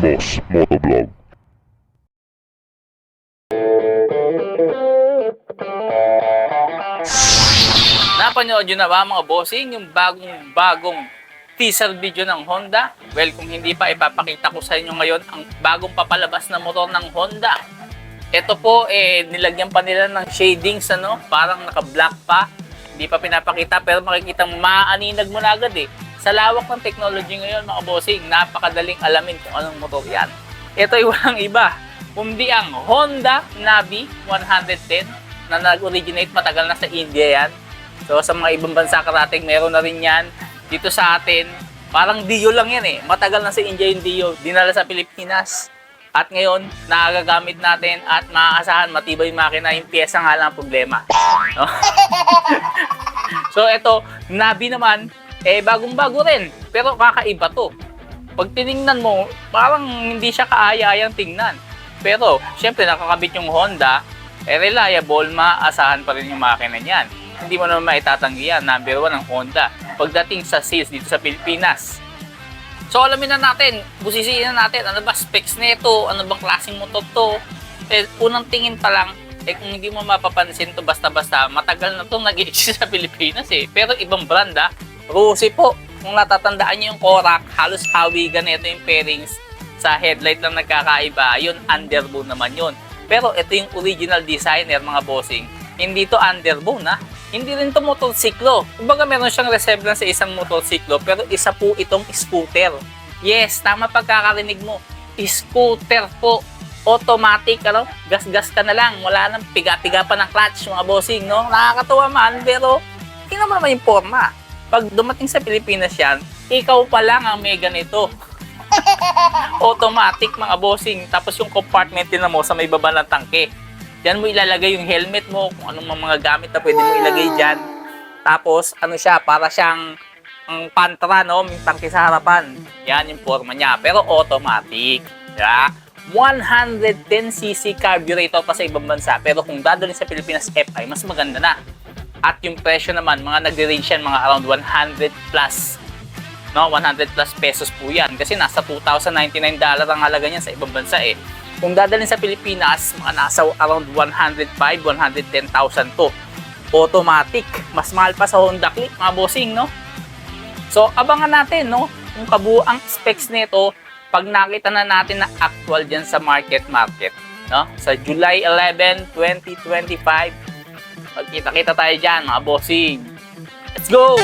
Boss Motovlog. Napanood nyo na ba mga bossing yung bagong bagong teaser video ng Honda? Well, kung hindi pa, ipapakita ko sa inyo ngayon ang bagong papalabas na motor ng Honda. Ito po, eh, nilagyan pa nila ng shadings, ano, parang naka-black pa. Hindi pa pinapakita, pero makikita maaninag mo na agad eh. Sa lawak ng technology ngayon, mga bossing, napakadaling alamin kung anong motor yan. Ito ay walang iba, kundi ang Honda Navi 110 na nag-originate matagal na sa India yan. So sa mga ibang bansa karating, meron na rin yan. Dito sa atin, parang Dio lang yan eh. Matagal na sa India yung Dio, dinala sa Pilipinas. At ngayon, nakagagamit natin at maaasahan matibay makina, yung pyesa nga lang ang problema. No? so ito, Navi naman, eh bagong-bago rin. Pero kakaiba to. Pag tiningnan mo, parang hindi siya kaaya-ayang tingnan. Pero, syempre nakakabit yung Honda, eh reliable, maaasahan pa rin yung makina niyan. Hindi mo naman maitatanggi yan, number one ang Honda. Pagdating sa sales dito sa Pilipinas. So alamin na natin, busisiin na natin, ano ba specs nito, ano bang klaseng motor to. Eh, unang tingin pa lang, eh kung hindi mo mapapansin to basta-basta, matagal na to nag exist sa Pilipinas eh. Pero ibang brand ah, Rusi po. Kung natatandaan niyo yung Korak, halos hawigan nito yung pairings sa headlight lang nagkakaiba, yun underbone naman yun. Pero ito yung original designer mga bossing. Hindi to underbone ha. Hindi rin to motorsiklo. Kumbaga meron siyang resemblance sa isang motorsiklo pero isa po itong scooter. Yes, tama pagkakarinig mo. Scooter po. Automatic, ano? Gas-gas ka na lang. Wala nang piga-piga pa ng clutch mga bossing, no? Nakakatuwa man, pero tingnan mo naman yung forma. Pag dumating sa Pilipinas yan, ikaw pa lang ang may ganito automatic mga bossing. Tapos yung compartment din mo sa may baba ng tangke. Diyan mo ilalagay yung helmet mo, kung anong mga gamit na pwede mo ilagay dyan. Tapos ano siya, para siyang ang pantra, no? May tangke sa harapan. Yan yung forma niya. Pero automatic. Yeah. 110cc carburetor pa sa ibang bansa. Pero kung dadalhin sa Pilipinas FI, mas maganda na. At yung presyo naman, mga nagre-range yan, mga around 100 plus no? 100 plus pesos po yan. Kasi nasa 2,099 dollar ang halaga niyan sa ibang bansa eh. Kung dadalhin sa Pilipinas mga nasa around 105 110,000 to. Automatic. Mas mahal pa sa Honda Click mga bossing no? So abangan natin no? Kung kabuang specs nito pag nakita na natin na actual dyan sa market market no? Sa July 11 2025 magkita-kita tayo dyan mga bossing. Let's go